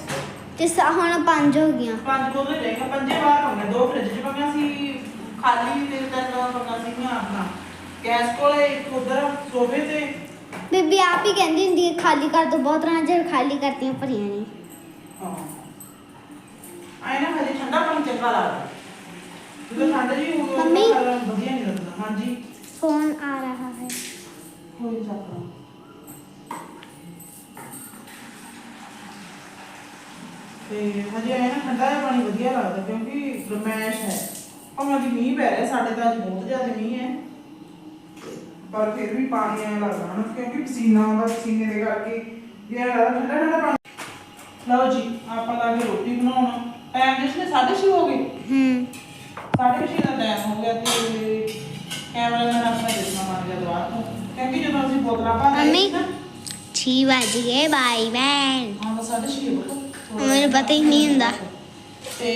ਤੇ ਸਾ- ਹੁਣ ਪੰਜ ਹੋ ਗਈਆਂ। ਪੰਜ ਬੋਤਲਾਂ ਚਾਹੀਦੀਆਂ ਪੰਜੇ ਬਾਹਰ ਪਾਉਣੇ ਦੋ ਫ੍ਰਿਜ 'ਚ ਪਾਉਣੀਆਂ ਸੀ ਖਾਲੀ ਤੇ ਤਿੰਨ ਪਾਉਣਾ ਸੀ ਆਪਣਾ। ਗੈਸ ਕੋਲੇ ਇੱਕ ਉਧਰ ਸੋਫੇ ਤੇ। ਬੀਬੀ ਆਪ ਹੀ ਕਹਿੰਦੀ ਹੁੰਦੀ ਹੈ ਖਾਲੀ ਕਰ ਦੋ ਬਹੁਤ ਰਾਂ ਜਰ ਖਾਲੀ ਕਰਤੀਆਂ ਭਰੀਆਂ ਨਹੀਂ ਹਾਂ। ਆਏ ਨਾ ਹਜੇ ਠੰਡਾ ਪਾਣੀ ਚੰਗਾ ਲੱਗਦਾ। ਜਦੋਂ ਠੰਡ ਜੀ ਉਹ ਮੰਮੀ? ਵਧੀਆ ਨਹੀਂ ਲੱਗਦਾ। ਹਾਂਜੀ। ਫੋਨ ਆ ਰਹਾ ਹੈ। ਕੋਈ ਚੱਕਰ ਤੇ ਹਜੇ ਆਏ ਨਾ ਠੰਡਾ ਜਿਹਾ ਪਾਣੀ ਵਧੀਆ ਲੱਗਦਾ ਕਿਉਂਕਿ ਗਰਮੈਸ਼ ਹੈ। ਭਾਵੇਂ ਦੀ ਮੀਂਹ ਪੈ ਰਿਹਾ ਸਾਡੇ ਤਾਂ ਅੱਜ ਬਹੁਤ ਜ਼ਿਆਦਾ ਮੀਂਹ ਹੈ। ਪਰ ਫਿਰ ਵੀ ਪਾਣੀ ਐਂ ਲੱਗਦਾ ਹਨ ਕਿਉਂਕਿ ਪਸੀਨਾ ਆਉਂਦਾ ਪਸੀਨੇ ਦੇ ਕਰਕੇ। ਜਿਹੜਾ ਲੱਗਦਾ ਠੰਡਾ ਠੰਡਾ ਪਾਣੀ। ਲਓ ਜੀ ਆਪਾਂ ਲਾ ਕੇ ਰੋਟੀ ਬਣਾਉਣਾ। ਟਾਈਮ ਜਿਸ ਨੇ 6:30 ਹੋ ਗਏ। ਹੂੰ। ਸਾਢੇ ਛੇ ਦਾ ਟਾਈਮ ਹੋ ਗਿਆ ਤੇ ਕੈਮਰਾਮੈਨ ਆਪਣਾ ਦੇਖਣਾ ਮੰਨ ਗਿਆ ਦੁਆਰ ਤੋਂ ਕਿਉਂਕਿ ਜਦੋਂ ਅਸੀਂ ਬੋਤਲਾਂ ਭਰ ਰਹੇ ਸੀ ਨਾ। 6 ਵਜ ਗਏ ਬਾਈ ਬੈਨ ਹਾਂ ਹੋ ਗਏ। ਮੈਨੂੰ ਪਤਾ ਹੀ ਨਹੀਂ ਹੁੰਦਾ। ਤੇ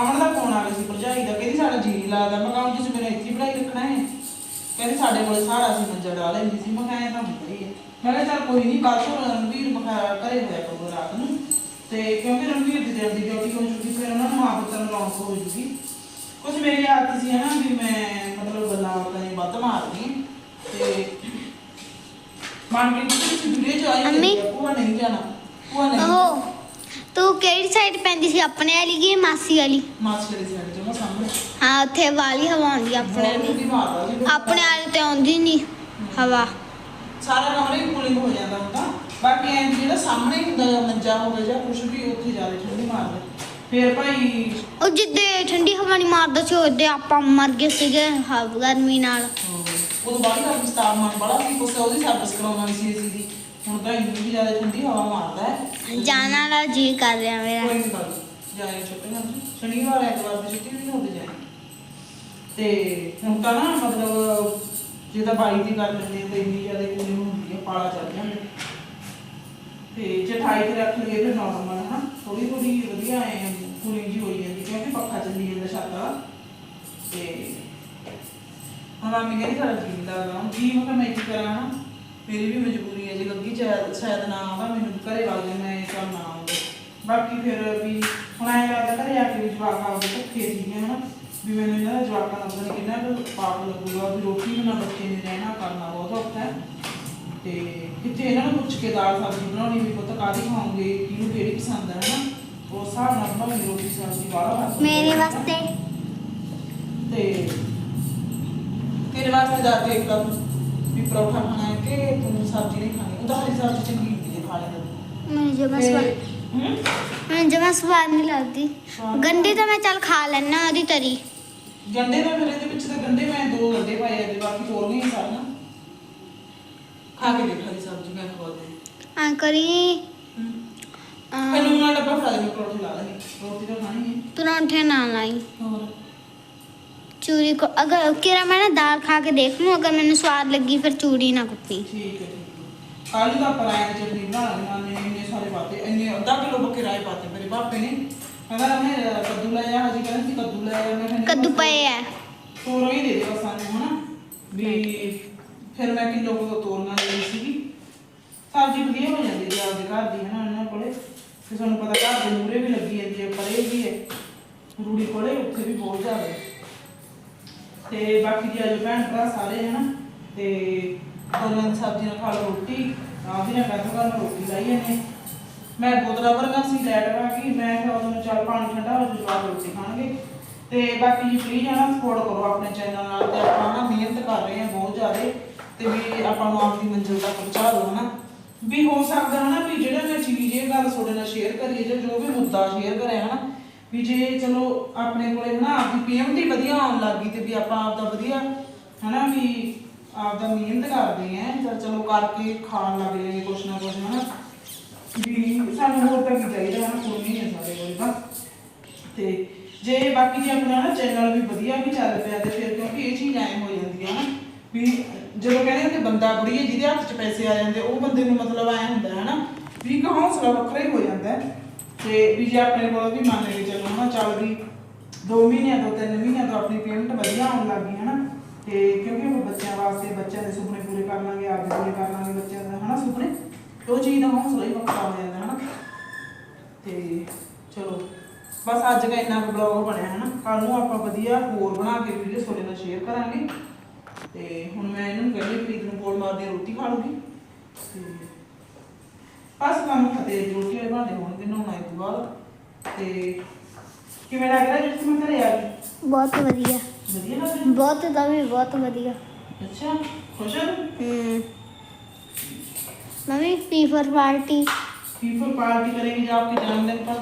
ਅਮਨ ਦਾ ਫੋਨ ਆ ਗਿਆ ਸੀ ਭਰਜਾਈ ਦਾ ਕਹਿੰਦੀ ਸਾਡਾ ਜੀ ਨੀ ਲੱਗਦਾ। ਮੈਂ ਕਹਾਂ ਤੁਸੀਂ ਮੈਨੂੰ ਇੱਥੇ ਹੀ ਪੜਾਈ ਰੱਖਣਾ ਹੈ? ਕਹਿੰਦੀ ਸਾਡੇ ਕੋਲ ਸਾਰਾ ਸੀ ਮੰਜਾ ਡਾ ਲੈਂਦੀ ਸੀ। ਮੈਂ ਕਿਹਾ ਇਹ ਤਾਂ ਹੁੰਦਾ ਹੀ ਹੈ। ਮੈਂ ਕਿਹਾ ਚੱਲ ਕੋਈ ਨਹੀਂ ਕੱਲ ਤੋਂ ਰਣਵੀਰ ਮੈਂ ਕਿਹਾ ਘਰੇ ਹੋਇਆ ਕਰੂਗਾ ਰਾਤ ਨੂੰ। ਤੇ ਕਿਉਂਕਿ ਰਣਵੀਰ ਦੀ ਦਿਨ ਦੀ ਡਿਊਟੀ ਹੋ ਚੁੱਕੀ ਫਿਰ ਉਹਨਾਂ ਨੂੰ ਮਾਂ ਪੁੱਤਾਂ ਨੂੰ ਰੌਣਕ ਹੋ ਜੂਗੀ ਕੁਝ ਮੇਰੀ ਆਦਤ ਸੀ ਨਾ ਵੀ ਮੈਂ ਮਤਲਬ ਗੱਲਾਂ ਬਾਤਾਂ ਨਹੀਂ ਵੱਧ ਮਾਰਦੀ। ਤੇ ਮਨ ਕੇ ਕਿਸੇ ਵੀਡੀਓ ਚ ਆਈ? ਉਹ ਨਹੀਂ ਜਾਣਾ ਉਹ ਨਹੀਂ ਉਹ ਤੂੰ ਕਿਹੜੀ ਸਾਈਡ ਪੈਂਦੀ ਸੀ? ਆਪਣੇ ਵਾਲੀ ਕੀ ਮਾਸੀ ਵਾਲੀ? ਮਾਸੀ ਦੇ ਸਾਈਡ ਜਮਾ ਸਾਹਮਣੇ। ਹਾਂ ਉੱਥੇ ਵਾਲੀ ਹਵਾ ਆਉਂਦੀ ਆਪਣੇ ਵਾਲੀ ਦੀ ਮਾਰਦਾ ਜੀ ਆਪਣੇ ਵਾਲੀ ਤੇ ਆਉਂਦੀ ਨਹੀਂ ਹਵਾ। ਸਾਰਾ ਕਮਰੇ ਹੀ ਕੂਲਿੰਗ ਹੋ ਜਾਂਦਾ ਹੁੰਦਾ। ਬਾਕੀ ਐਂ ਜਿਹੜਾ ਸਾਹਮਣੇ ਹੁੰਦਾ ਮੰਜਾ ਹੋਵੇ ਜਾਂ ਕੁਝ ਵੀ ਉੱਥੇ ਜ਼ਿਆਦਾ ਠੰਡੀ ਮਾਰਦਾ ਫਿਰ ਭਾਈ ਉਹ ਜਿੱਦੇ ਠੰਡੀ ਹਵਾ ਨਹੀਂ ਮਾਰਦਾ ਸੀ ਉਹਦੇ ਆਪਾਂ ਮਰ ਗਏ ਸੀਗੇ ਹਵਾ ਗਰਮੀ ਨਾਲ। ਅਹ, ਉਦੋਂ ਬਾਅਦ ਦਾ ਵਿਸਤਾਰ ਮਨ ਬੜਾ ਸੀ ਕੁਛ ਉਹਦੀ ਸਰਵਿਸ ਕਰਾਉਣਾ ਸੀ ਏਸੀ ਦੀ। ਹੁਣ ਤਾਂ ਇੰਨੀ ਜ਼ਿਆਦਾ ਠੰਡੀ ਹਵਾ ਮਾਰਦਾ ਹੈ। ਜਾਣ ਵਾਲਾ ਜੀ ਕਰ ਰਿਹਾ ਮੇਰਾ। ਕੋਈ ਨਹੀਂ ਗੱਲ ਜਾਏ ਛੁੱਟੀਆਂ ਸ਼ਨੀਵਾਰ ਐਤਵਾਰ ਦੀ ਛੁੱਟੀ ਨਹੀਂ ਹੁੰਦੀ ਜਾਏ ਤੇ ਹੁਣ ਤਾਂ ਨਾ ਮਤਲਬ ਜੇ ਤਾਂ ਬਾਈ ਦੀ ਕਰ ਲੈਂਦੇ ਤੇ ਇੰਨੀ ਜ਼ਿਆਦਾ ਕੂਲਿੰਗ ਹੁੰਦੀ ਹੈ ਪਾਲਾ ਚੱਲ ਜਾਂਦਾ। ਤੇ ਜੇ 28 ਤੇ ਰੱਖ ਲਈਏ ਫਿਰ ਨਾਰਮਲ ਹੈ ਨਾ। ਥੋੜੀ ਥੋੜੀ ਵਧੀਆ ਐ ਕੂਲਿੰਗ ਜੀ ਹੋਈ ਜਾਂਦੀ ਕਿਉਂਕਿ ਪੱਖਾ ਚੱਲੀ ਜਾਂਦਾ ਛੱਤ ਵਾਲਾ। ਤੇ ਹੁਣ ਮਾਮੀ ਕਹਿੰਦੀ ਸਾਡਾ ਜੀ ਲੱਗਦਾ। ਜੀ ਮੈਂ ਕਿਹਾ ਮੈਂ ਕੀ ਕਰਾਂ ਨਾ। ਮੇਰੀ ਵੀ ਮਜਬੂਰੀ ਹੈ ਜੇ ਲੱਗੀ ਸ਼ਾਇਦ ਸ਼ਾਇਦ ਨਾ ਆਉਂਦਾ ਮੈਨੂੰ ਘਰੇ ਵਗ ਜਾ ਮੈਂ ਕੰਮ ਨਾ ਆਉਂਦਾ ਬਾਕੀ ਫਿਰ ਵੀ ਹੁਣ ਐਂ ਲੱਗਦਾ ਘਰੇ ਆ ਕੇ ਵੀ ਜਵਾਕ ਆਉਂਦੇ ਭੁੱਖੇ ਸੀਗੇ ਹਨਾ? ਵੀ ਮੈਨੂੰ ਇਹਨਾਂ ਦਾ ਜਵਾਕਾਂ ਦਾ ਪਤਾ ਨੀ ਕਿੰਨਾ ਕੁ ਪਾਪ ਲੱਗੂਗਾ ਵੀ ਰੋਟੀ ਬਿਨਾ ਬੱਚੇ ਨੇ ਰਹਿਣਾ ਕਰਨਾ ਬਹੁਤ ਔਖਾ ਹੈ। ਤੇ ਕਿਤੇ ਇਹਨਾਂ ਨੂੰ ਪੁੱਛ ਕੇ ਦਾਲ ਸਬਜ਼ੀ ਬਣਾਉਣੀ ਵੀ ਪੁੱਤ ਕਾਹਦੀ ਖਾਓਗੇ ਕਿਹਨੂੰ ਕਿਹੜੀ ਪਸੰਦ ਹੈ ਹਨਾ? ਉਸ ਹਿਸਾਬ ਨਾਲ ਬਣਾਉਣੀ ਰੋਟੀ ਸਬਜ਼ੀ ਵਾਲਾ ਮੇਰੇ ਵਾਸਤੇ। ਤੇ ਤੇਰੇ ਵਾਸਤੇ ਦਾ ਕੇ ਇੱਕ ਵੀ ਪਰੌਠਾ ਖਾਣਾ ਹੈ ਕਿ ਤੂੰ ਸਬਜ਼ੀ ਨਹੀਂ ਖਾਣੀ? ਉਹਦਾ ਹਰੀ ਸਬਜ਼ੀ ਚੰਗੀ ਹੁੰਦੀ ਹੈ ਖਾ ਲੈਂਦਾ ਮੈਨੂੰ ਜਮਾ ਤੇ- ਸਵਾਦ ਹੂੰ ਮੈਨੂੰ ਜਮਾ ਸਵਾਦ ਨਹੀਂ ਲੱਗਦੀ। ਸਵਾਦ- ਗੰਢੇ ਤਾਂ ਮੈਂ ਚੱਲ ਖਾ ਲੈਣਾ ਉਹਦੀ ਤਰੀ। ਗੰਡੇ ਦਾ ਫਿਰ ਇਹਦੇ ਵਿੱਚ ਤਾਂ ਗੰਡੇ ਮੈਂ ਦੋ ਗੰਡੇ ਪਾਏ ਆ ਤੇ ਬਾਕੀ ਤੋੜ ਨਹੀਂ ਸਾਰੀਆਂ ਖਾ ਕੇ ਦੇਖ ਹਰੀ ਸਬਜ਼ੀ ਮੈਂ ਖਵਾ ਦੇ ਆ ਕਰੀ। ਮੈਂ ਅਮ, ਲੂਣ ਵਾਲਾ ਡੱਬਾ ਦੇ ਪਰੌਠੀ ਲਾ ਦੇਣੀ ਰੋਟੀ ਤਾਂ ਖਾਣੀ ਹੈ। ਪਰੌਂਠੇ ਨਾ ਲਾਈ। ਹੋਰ? ਚੂਰੀ ਕੋ ਅਗਰ ਕਿਰਾ ਮੈਂ ਨਾ ਦਾਲ ਖਾ ਕੇ ਦੇਖ ਲੂੰ ਅਗਰ ਮੈਨੂੰ ਸਵਾਦ ਲੱਗੀ ਫਿਰ ਚੂਰੀ ਨਾ ਕੁੱਟੀ। ਠੀਕ ਹੈ ਠੀਕ ਹੈ। ਕੱਲ ਦਾ ਪਰਾਇਆ ਚਟਨੀ ਬਣਾ ਲਈ ਮਾਨੇ ਇੰਨੇ ਸਾਰੇ ਪਾਤੇ ਇੰਨੇ ਅੱਧਾ ਕਿਲੋ ਬੱਕੇ ਰਾਏ ਪਾਤੇ ਮੇਰੇ ਪਾਪੇ ਨੇ। ਕਹਿੰਦਾ ਮੈਂ ਕੱਦੂ ਲਾਇਆ ਹਜੀ ਕਹਿੰਦਾ ਸੀ ਕੱਦੂ ਲਾਇਆ ਮੈਂ ਕਿਹਾ ਨਹੀਂ ਕੱਦੂ ਬਸ ਪਏ ਐ ਤੋਰੋ ਹੀ ਦੇ ਦੇ ਬਸ ਸਾਨੂੰ ਹਨਾ? ਵੀ ਫਿਰ ਮੈਂ ਕਿਲੋ ਕੋ ਤੋਰਨਾ ਲਈ ਸੀਗੀ। ਸਬਜ਼ੀ ਵਧੀਆ ਹੋ ਜਾਂਦੀ ਹੈ ਆਪਦੇ ਘਰ ਦੀ ਹਨਾ ਉਹਨਾਂ ਕੋਲੇ। ਤੇ ਤੁਹਾਨੂੰ ਪਤਾ ਘਰ ਦੇ ਮੂਰੇ ਵੀ ਲੱਗੀ ਜਾਂਦੀ ਹੈ ਪਰੇ ਵੀ ਹੈ ਰੂੜੀ ਕੋਲੇ ਉੱਥੇ ਵੀ ਬਹੁਤ ਜ਼ਿਆਦਾ। ਹੈ। ਤੇ ਬਾਕੀ ਜੀ ਅੱਜ ਭੈਣ ਭਰਾ ਸਾਰੇ ਹਨਾ ਤੇ ਦੋਨਾਂ ਸਬਜ਼ੀ ਨਾਲ ਖਾ ਲਓ ਰੋਟੀ ਆਪ ਵੀ ਨਾ ਬੈਠੋ ਕਰ ਰੋਟੀ ਲਾਈ ਜਾਂਦੇ। ਮੈਂ ਬੋਤਲਾਂ ਵਰਗਾ ਸੀ ਲੈਟ ਵਾ ਕਿ, ਮੈਂ ਫਿਰ ਉਹਨੂੰ ਚੱਲ ਪਾਣੀ ਠੰਡਾ ਹੋ ਜਾਊ ਜਵਾਬ ਰੋਟੀ ਖਾਣਗੇ। ਤੇ ਬਾਕੀ ਜੀ ਪਲੀਜ਼ ਨਾ ਸਪੋਰਟ ਕਰੋ ਆਪਣੇ ਚੈਨਲ ਨਾਲ, ਤੇ ਆਪਾਂ ਨਾ ਮਿਹਨਤ ਕਰ ਰਹੇ ਹਾਂ ਬਹੁਤ ਜ਼ਿਆਦਾ, ਤੇ ਵੀ ਆਪਾਂ ਨੂੰ ਆਪਣੀ ਮੰਜ਼ਿਲ ਤੱਕ ਪਹੁੰਚਾ ਦੋ ਹਨਾ। ਵੀ ਹੋ ਸਕਦਾ ਹਨਾ ਵੀ ਜਿਹੜਾ ਮੈਂ ਚੀਜ਼ ਇਹ ਗੱਲ ਤੁਹਾਡੇ ਨਾਲ ਸ਼ੇਅਰ ਕਰੀ ਜਾਂ ਜੋ ਵੀ ਮੁੱਦਾ ਸ਼ੇਅਰ ਕਰਿਆ, ਹਨਾ ਵੀ ਜੇ ਚਲੋ ਆਪਣੇ ਕੋਲੇ ਨਾ ਆਪਦੀ ਪੇਮੈਂਟ ਵਧੀਆ ਆਉਣ ਲੱਗੀ ਤੇ ਵੀ ਆਪਾਂ ਆਪਦਾ ਵਧੀਆ ਹਨਾ ਵੀ ਆਪਦਾ ਮਿਹਨਤ ਕਰਦੇ ਆਂ ਤਾਂ ਚਲੋ ਕਰਕੇ ਖਾਣ ਲੱਗ ਜਾਈਏ ਕੁਛ ਨਾ ਕੁਛ ਹਨਾ। ਵੀ ਸਾਨੂੰ ਹੋਰ ਤਾਂ ਕੀ ਚਾਹੀਦਾ ਹਨਾ, ਕੋਈ ਨਹੀਂ ਹੈ ਸਾਡੇ ਕੋਲ ਬਸ ਤੇ ਜੇ ਬਾਕੀ ਜੇ ਆਪਣਾ ਨਾ ਚੈਨਲ ਵੀ ਵਧੀਆ ਵੀ ਚੱਲ ਪਿਆ ਤੇ ਫਿਰ ਕਿਉਂਕਿ ਇਹ ਚੀਜ਼ ਐਂ ਹੋ ਜਾਂਦੀ ਆ ਨਾ ਵੀ ਜਦੋਂ ਕਹਿੰਦੇ ਹੁੰਦੇ ਬੰਦਾ ਬੁੜੀਏ ਜਿਹਦੇ ਹੱਥ 'ਚ ਪੈਸੇ ਆ ਜਾਂਦੇ, ਉਹ ਬੰਦੇ ਨੂੰ ਮਤਲਬ ਐਂ ਹੁੰਦਾ ਹੈ ਨਾ ਵੀ ਇੱਕ ਹੌਸਲਾ ਵੱਖਰਾ ਹੀ ਹੋ ਜਾਂਦਾ। ਹੈ ਤੇ ਵੀ ਜੇ ਆਪਣੇ ਕੋਲ ਵੀ ਮੰਨ ਕੇ ਚੱਲੋ ਨਾ ਚੱਲ 2 ਮਹੀਨਿਆਂ ਤੋਂ 3 ਮਹੀਨਿਆਂ ਤੋਂ ਆਪਣੀ ਪੇਮੈਂਟ ਵਧੀਆ ਆਉਣ ਲੱਗ ਹਨਾ, ਤੇ ਕਿਉਂਕਿ ਆਪਾਂ ਬੱਚਿਆਂ ਵਾਸਤੇ ਬੱਚਿਆਂ ਦੇ ਸੁਪਨੇ ਪੂਰੇ ਕਰ ਲਾਂਗੇ ਆਪਦੇ ਪੂਰੇ ਕਰ ਲਾਂਗੇ ਬੱਚਿਆਂ ਦਾ ਹਨਾ ਸੁਪਨੇ, ਤੇ ਉਹ ਚੀਜ਼ ਦਾ ਹੌਸਲਾ ਹੀ ਵੱਖਰਾ ਹੋ ਜਾਂਦਾ ਹਨਾ। ਤੇ ਚਲੋ, ਬਸ ਅੱਜ ਦਾ ਇੰਨਾ ਕੁ ਬਲੌਗ ਬਣਿਆ ਹੈ ਨਾ ਕੱਲ ਨੂੰ ਆਪਾਂ ਵਧੀਆ ਹੋਰ ਬਣਾ ਕੇ ਵੀਡੀਓ ਤੁਹਾਡੇ ਨਾਲ ਸ਼ੇਅਰ ਕਰਾਂਗੇ। ਤੇ ਹੁਣ ਮੈਂ ਇਹਨਾਂ ਨੂੰ ਕਹਿੰਦੀ ਪ੍ਰੀਤ ਨੂੰ ਬੋਲ ਮਾਰਦੀ ਰੋਟੀ ਖਾ ਲੂਗੀ ਤੇ ਬਸ ਕੰਮ ਖਤੇ ਦੀ ਰੋਟੀ ਵਾਲੇ ਬਣਦੇ ਹੋਣਗੇ ਨਹਾਉਣਾ ਇਸ ਤੋਂ ਬਾਅਦ ਤੇ ਕਿਵੇਂ ਲੱਗ ਰਿਹਾ ਜਿਸ ਮੈਂ ਘਰੇ ਆ ਗਈ ਬਹੁਤ ਵਧੀਆ ਵਧੀਆ ਲੱਗ ਰਿਹਾ ਬਹੁਤ ਦਾ ਵੀ ਬਹੁਤ ਵਧੀਆ अच्छा खुश है हम्म mummy fever party people party करेंगे जो आपके जन्मदिन पर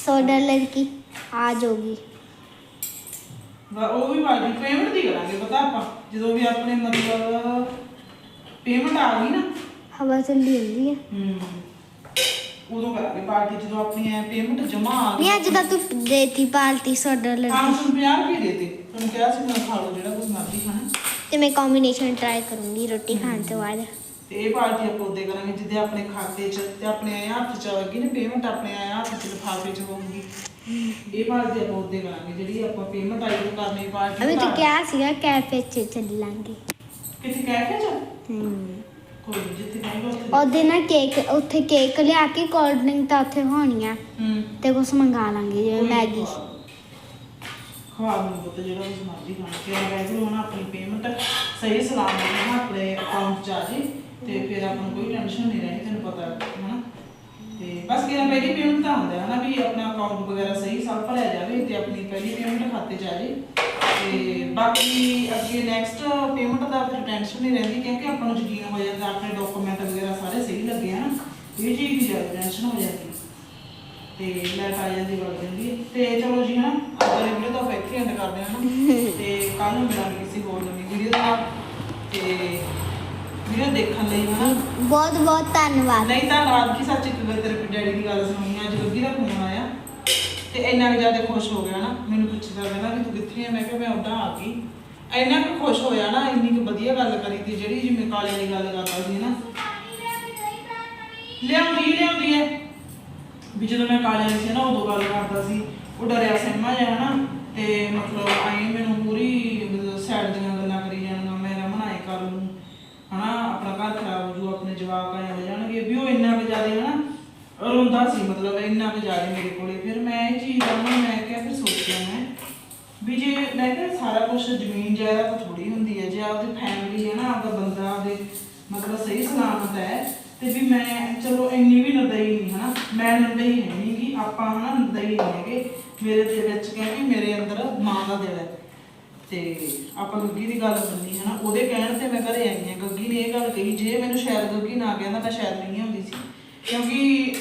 सौ डॉलर की आज होगी ਵਾ- ਉਹ ਵੀ ਪਾਰਟੀ ਪੇਮੈਂਟ ਦੀ ਕਰਾਂਗੇ ਪਤਾ ਆਪਾਂ ਜਦੋਂ ਵੀ ਆਪਣੇ ਮਤਲਬ ਪੇਮੈਂਟ ਆ ਗਈ ਨਾ ਹਵਾ ਚੱਲੀ ਹੁੰਦੀ ਹੈ ਹੂੰ। ਉਦੋਂ ਕਰਾਂਗੇ ਪਾਰਟੀ ਜਦੋਂ ਆਪਣੀ ਪੇਮੈਂਟ ਜਮਾ ਆ ਗਈ ਨਹੀਂ ਅੱਜ ਤਾਂ ਤੂੰ ਦੇਤੀ ਪਾਰਟੀ 100 ਡਾਲਰ ਦੀ 550 ਰੁਪਏ ਦੇਤੇ। ਤੁਹਾਨੂੰ ਕਿਹਾ ਸੀ ਮੈਂ ਖਾ ਲਓ ਜਿਹੜਾ ਕੁਝ ਮਰਜ਼ੀ ਖਾਣਾ। ਤੇ ਮੈਂ ਕੰਬੀਨੇਸ਼ਨ ਟਰਾਈ ਕਰੂੰਗੀ ਰੋਟੀ ਖਾਣ ਤੋਂ ਬਾਅਦ। ਤੇ ਇਹ ਪਾਰਟੀ ਆਪਾਂ ਉਦੋਂ ਕਰਾਂਗੇ ਜਿੱਦੇ ਆਪਣੇ ਖਾਤੇ 'ਚ ਤੇ ਆਪਣੇ ਆਏ ਹੱਥ 'ਚ ਆਵੇਗੀ ਨਾ ਪੇਮੈਂਟ ਆਪਣੇ ਆਏ ਹੱਥ 'ਚ ਲਿਫਾਫੇ 'ਚ ਹੋਊਗੀ। ਇਹ ਪਾਰਟੀ ਆਪਾਂ ਉਦੋਂ ਕਰਾਂਗੇ ਜਿਹੜੀ ਆਪਾਂ ਪੇਮੈਂਟ ਆਈ ਤੋਂ ਕਰਨੀ ਪਾਰਟੀ ਅਬੇ ਤੂੰ ਕਿਹਾ ਸੀਗਾ ਕੈਫੇ 'ਚ ਚੱਲਾਂਗੇ। ਕਿਸੇ ਕੈਫੇ 'ਚ? ਹੂੰ। ਨੀ, ਜਿੱਥੇ ਕਹੇਗਾ ਉੱਥੇ ਉਹਦੇ ਨਾਲ ਕੇਕ ਉੱਥੇ ਕੇਕ ਲਿਆ ਕੇ ਕੋਲਡ ਡਰਿੰਕ ਤਾਂ ਉੱਥੇ ਹੋਣੀ ਆ। ਹੂੰ। ਤੇ ਕੁਛ ਮੰਗਾ ਲਾਂਗੇ ਜਿਵੇਂ ਮੈਗੀ। ਖਵਾ ਨੂੰ ਪੁੱਤ ਜਿਹੜਾ ਉਸ ਮਰਜ਼ੀ ਖਾਣਾ। ਕਿ ਆ ਵੈਸੇ ਹੁਣ ਆਪਣੀ ਪੇਮੈਂਟ ਸਹੀ ਸਲਾਮਤ ਨਾ ਆਪਣੇ ਅਕਾਊਂਟ 'ਚ ਆ ਜੇ। ਤੇ ਫਿਰ ਆਪਾਂ ਨੂੰ ਕੋਈ ਟੈਨਸ਼ਨ ਨਹੀਂ ਰਹੀ ਤੈਨੂੰ ਪਤਾ ਹੈ ਤੇ ਬਸ ਕਿਹੜਾ ਪਹਿਲੀ ਪੇਮੈਂਟ ਤਾਂ ਹੁੰਦਾ ਹੈ ਨਾ ਵੀ ਆਪਣਾ ਅਕਾਊਂਟ ਵਗੈਰਾ ਸਹੀ ਸਭ ਭਰਿਆ ਜਾਵੇ ਤੇ ਆਪਣੀ ਪਹਿਲੀ ਪੇਮੈਂਟ ਖਾਤੇ 'ਚ ਆ ਜੇ। ਤੇ ਬਾਕੀ ਅੱਗੇ ਨੈਕਸਟ ਪੇਮੈਂਟ ਦਾ ਫਿਰ ਟੈਨਸ਼ਨ ਨਹੀਂ ਰਹਿੰਦੀ ਕਿਉਂਕਿ ਆਪਾਂ ਨੂੰ ਯਕੀਨ ਹੋ ਜਾਂਦਾ ਆਪਣੇ ਡਾਕੂਮੈਂਟ ਵਗੈਰਾ ਸਾਰੇ ਸਹੀ ਲੱਗੇ ਆ ਨਾ ਇਹ ਚੀਜ਼ ਦੀ ਜ਼ਿਆਦਾ ਟੈਨਸ਼ਨ ਹੋ ਜਾਂਦੀ ਤੇ ਲੈਟ ਆ ਜਾਂਦੀ ਵਗ ਜਾਂਦੀ ਹੈ ਤੇ ਚਲੋ ਜੀ ਹਨਾ ਅੱਜ ਵਾਲੀ ਵੀਡੀਓ ਤਾਂ ਆਪਾਂ ਇੱਥੇ ਐਂਡ ਕਰਦੇ ਹਾਂ ਨਾ ਤੇ ਕੱਲ ਨੂੰ ਮਿਲਾਂਗੇ ਕਿਸੇ ਹੋਰ ਨਵੀਂ ਵੀਡੀਓ ਦੇ ਨਾਲ। ਤੇ ਵੀਡੀਓ ਦੇਖਣ ਲਈ ਹਨਾ। ਬਹੁਤ ਬਹੁਤ ਧੰਨਵਾਦ। ਨਹੀਂ ਧੰਨਵਾਦ ਕਿ ਸੱਚ ਵਾਰ ਤੇਰੇ ਡੈਡੀ ਦੀ ਗੱਲ ਸੁਣੀ ਅੱਜ ਗੱਗੀ ਦਾ ਫੋਨ ਆਇਆ। ਤੇ ਇੰਨਾ ਕੁ ਜ਼ਿਆਦਾ ਖੁਸ਼ ਹੋ ਗਿਆ ਨਾ, ਮੈਨੂੰ ਪੁੱਛਦਾ ਕਹਿੰਦਾ ਵੀ ਤੂੰ ਕਿੱਥੇ ਆ? ਮੈਂ ਕਿਹਾ ਮੈਂ ਉੱਦਾਂ ਆ ਗਈ। ਇੰਨਾ ਕੁ ਖੁਸ਼ ਹੋਇਆ ਨਾ, ਇੰਨੀ ਕੁ ਵਧੀਆ ਗੱਲ ਕਰੀ ਤੀ ਜਿਹੜੀ ਜਿਵੇਂ ਕਾਲੇ ਦੀ ਗੱਲ ਕਰਦਾ ਸੀ ਨਾ। ਲਿਆਉਂਦੀ ਲਿਆਉਂਦੀ ਹੈ ਵੀ ਜਦੋਂ ਮੈਂ ਕਾਲੇ ਸੀ ਨਾ, ਉਦੋਂ ਗੱਲ ਕਰਦਾ ਸੀ। ਉਹ ਡਰਿਆ ਸਹਿਮਾ ਜਿਹਾ ਨਾ, ਤੇ ਮਤਲਬ ਆਈ ਮੈਨੂੰ ਪੂਰੀ ਮਤਲਬ ਦੀਆਂ ਗੱਲਾਂ ਕਰੀ ਜਾਣਗਾ ਮੈਂ ਰਮਨ ਆਏ ਕਰ ਲੂੰ ਹਨਾ, ਆਪਣਾ ਘਰ ਖਰਾਬ ਹੋ ਜੂ, ਆਪਣੇ ਜਵਾਕ ਆਏ ਹੋ ਜਾਣਗੇ। ਵੀ ਉਹ ਇੰਨਾ ਕੁ ਜ਼ਿਆਦਾ ਹਨਾ ਰੋਂਦਾ ਸੀ, ਮਤਲਬ ਇੰਨਾ ਕੁ ਜ਼ਿਆਦਾ ਮੇਰੇ ਕੋਲੇ। ਫਿਰ ਮੈਂ ਇਹ ਚੀਜ਼ ਦਾ ਨਾ ਮੈਂ ਕਿਹਾ ਫਿਰ ਸੋਚਿਆ ਮੈਂ, ਵੀ ਜੇ, ਮੈਂ ਕਿਹਾ ਸਾਰਾ ਕੁਝ ਜ਼ਮੀਨ ਜਾਇਦਾਦ ਥੋੜੀ ਹੁੰਦੀ ਹੈ, ਜੇ ਆਪਦੀ ਫੈਮਿਲੀ ਹੈ ਨਾ, ਆਪਦਾ ਬੰਦਾ ਆਪਦੇ ਮਤਲਬ ਸਹੀ ਸਲਾਮਤ ਹੈ, ਤੇ ਵੀ ਮੈਂ ਚਲੋ ਇੰਨੀ ਵੀ ਨਰਦਈ ਨਹੀਂ, ਹਨਾ। ਮੈਂ ਨਰਦਈ ਹੈ ਨਹੀਂ ਕਿ ਆਪਾਂ ਹਨਾ ਨਰਦਈ ਨਹੀਂ ਹੈਗੇ। ਮੇਰੇ ਦੇ ਵਿੱਚ ਕਿਉਂਕਿ ਮੇਰੇ ਅੰਦਰ ਮਾਂ ਦਾ ਦਿਲ ਹੈ। ਤੇ ਆਪਾਂ ਗੱਗੀ ਦੀ ਗੱਲ ਮੰਨੀ, ਹਨਾ। ਉਹਦੇ ਕਹਿਣ ਤੇ ਮੈਂ ਘਰੇ ਆਈ ਹਾਂ। ਗੱਗੀ ਨੇ ਇਹ ਗੱਲ ਕਹੀ, ਜੇ ਮੈਨੂੰ ਸ਼ਾਇਦ ਗੱਗੀ ਨਾ ਕਹਿੰਦਾ, ਮੈਂ ਸ਼ਾਇਦ ਨਹੀਂ ਹੁੰਦੀ ਸੀ। ਕਿਉਂਕਿ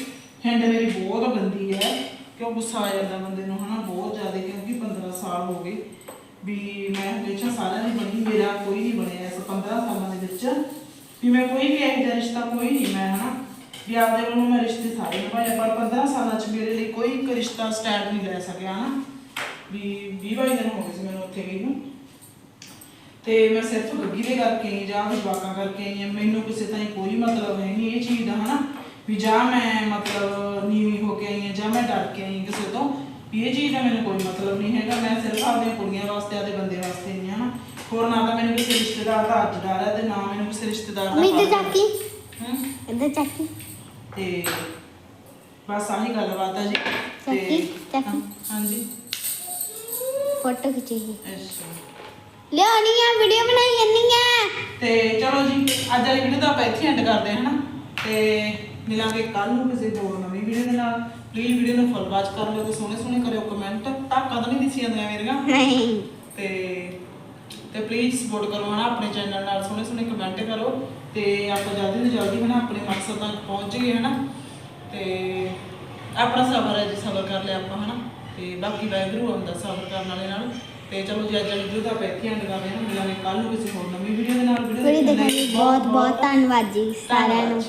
ਹਿੰਡ ਮੇਰੀ ਬਹੁਤ ਗੰਦੀ ਹੈ, ਕਿਉਂ ਗੁੱਸਾ ਆ ਜਾਂਦਾ ਬੰਦੇ ਨੂੰ ਹਨਾ, ਬਹੁਤ ਜ਼ਿਆਦਾ, ਕਿਉਂਕਿ 15 ਸਾਲ ਹੋ ਗਏ ਵੀ ਮੈਂ ਹਮੇਸ਼ਾ ਸਾਰਿਆਂ ਦੀ ਬਣੀ, ਮੇਰਾ ਕੋਈ ਨਹੀਂ ਬਣਿਆ ਇਸ 15 ਸਾਲਾਂ ਦੇ ਵਿੱਚ। ਵੀ ਮੈਂ ਕੋਈ ਵੀ ਇਹੋ ਜਿਹਾ ਰਿਸ਼ਤਾ ਕੋਈ ਨਹੀਂ, ਮੈਂ ਹਨਾ, ਵੀ ਆਪਦੇ ਵੱਲੋਂ ਮੈਂ ਰਿਸ਼ਤੇ ਸਾਰੇ ਨਿਭਾਏ, ਪਰ 15 ਸਾਲਾਂ 'ਚ ਮੇਰੇ ਲਈ ਕੋਈ ਇੱਕ ਰਿਸ਼ਤਾ ਸਟੈਂਡ ਨਹੀਂ ਲੈ ਸਕਿਆ ਹਨਾ। ਵੀ 20 ਦਿਨ ਹੋ ਗਏ ਸੀ ਮੈਨੂੰ ਉੱਥੇ ਗਈ ਨੂੰ। ਤੇ ਮੈਂ ਸਿਰਫ ਗੱਗੀ ਦੇ ਕਰਕੇ ਜਾਂ ਫਿਰ ਕਰਕੇ ਮੈਨੂੰ ਕਿਸੇ ਤਾਈਂ ਕੋਈ ਮਤਲਬ ਨਹੀਂ ਇਹ ਚੀਜ਼ ਦਾ ਹਨਾ। ਵੀ ਜਾਂ ਮੈਂ ਮਤਲਬ ਨੀਵੀਂ ਹੋ ਕੇ ਆਈ ਹਾਂ ਜਾਂ ਮੈਂ ਡਰ ਕੇ ਆਈ ਹਾਂ ਕਿਸੇ ਤੋਂ ਵੀ ਇਹ ਚੀਜ਼ ਦਾ ਮੈਨੂੰ ਕੋਈ ਮਤਲਬ ਨਹੀਂ ਹੈਗਾ। ਮੈਂ ਸਿਰਫ ਆਪਦੀਆਂ ਕੁੜੀਆਂ ਵਾਸਤੇ ਆਪਦੇ ਬੰਦੇ ਵਾਸਤੇ ਹਾਂ ਨਾ। ਹੋਰ ਨਾ ਤਾਂ ਮੈਨੂੰ ਕਿਸੇ ਰਿਸ਼ਤੇਦਾਰ ਦਾ ਅੱਜ ਡਰ ਹੈ ਤੇ ਨਾ ਮੈਨੂੰ ਕਿਸੇ ਰਿਸ਼ਤੇਦਾਰ ਦਾ ਕੱਲ੍ਹ ਚਾਕੀ ਹਮ? ਇੱਧਰ ਚਾਕੀ ਤੇ ਬਸ ਆਹੀ ਗੱਲਬਾਤ ਹੈ ਜੀ। ਚਾਚੀ, ਚਾਚੀ। ਹਾਂ- ਹਾਂਜੀ। ਫੋਟੋ ਖਿੱਚੇਗੀ ਅੱਛਾ। ਲਿਆਉਣੀ ਆ ਵੀਡੀਓ ਬਣਾਈ ਜਾਂਦੀ ਆ। ਤੇ ਚਲੋ ਜੀ ਅੱਜ ਵਾਲੀ ਵੀਡੀਓ ਤਾਂ ਆਪਾਂ ਇੱਥੇ ਐਂਡ ਕਰਦੇ ਹਾਂ ਹਨਾ? ਤੇ ਮਿਲਾਂਗੇ ਕੱਲ ਨੂੰ ਕਿਸੇ ਹੋਰ ਨਵੀਂ ਵੀਡੀਓ ਦੇ ਨਾਲ। ਪਲੀਜ਼ ਵੀਡੀਓ ਨੂੰ ਫੁੱਲ ਵਾਚ ਕਰ ਲਿਓ ਤੇ ਸੋਹਣੇ ਸੋਹਣੇ ਕਰਿਓ ਕਮੈਂਟ ਤਾਂ ਨਹੀਂ ਦਿਸੀ ਜਾਂਦੀਆਂ ਮੇਰੀਆਂ। ਨਹੀਂ। ਤੇ ਤੇ ਪਲੀਜ਼ ਸਪੋਰਟ ਕਰੋ ਹਨਾ ਆਪਣੇ ਚੈਨਲ ਨਾਲ ਸੋਹਣੇ ਸੋਹਣੇ ਕਮੈਂਟ ਕਰੋ। ਤੇ ਆਪਾਂ ਜਲਦੀ ਤੋਂ ਜਲਦੀ ਹਨਾ ਆਪਣੇ ਮਕਸਦ ਤੱਕ ਪਹੁੰਚ ਗਏ ਹਨਾ। ਤੇ ਆਪਣਾ ਸਬਰ ਹੈ ਜੀ ਸਬਰ ਕਰ ਲਿਆ ਆਪਾਂ ਹਨਾ। ਤੇ ਬਾਕੀ ਵਾਹਿਗੁਰੂ ਆਉਂਦਾ ਸਬਰ ਕਰਨ ਵਾਲੇ ਨਾਲ। ਤੇ ਚਲੋ ਜੀ ਅੱਜ ਵੀਡੀਓ ਦਾ ਬੈਠੀਆਂ ਲਗਾਵੇ ਹਾਂ ਮਿਲਾਂਗੇ ਕੱਲ ਨੂੰ ਕਿਸੇ ਹੋਰ ਨਵੀਂ ਵੀਡੀਓ ਦੇ ਨਾਲ। ਵੀਡੀਓ ਦੇਖਣ ਲਈ ਬਹੁਤ ਬਹੁਤ ਧੰਨਵਾਦ ਜੀ ਸਾਰਿਆਂ ਨੂੰ।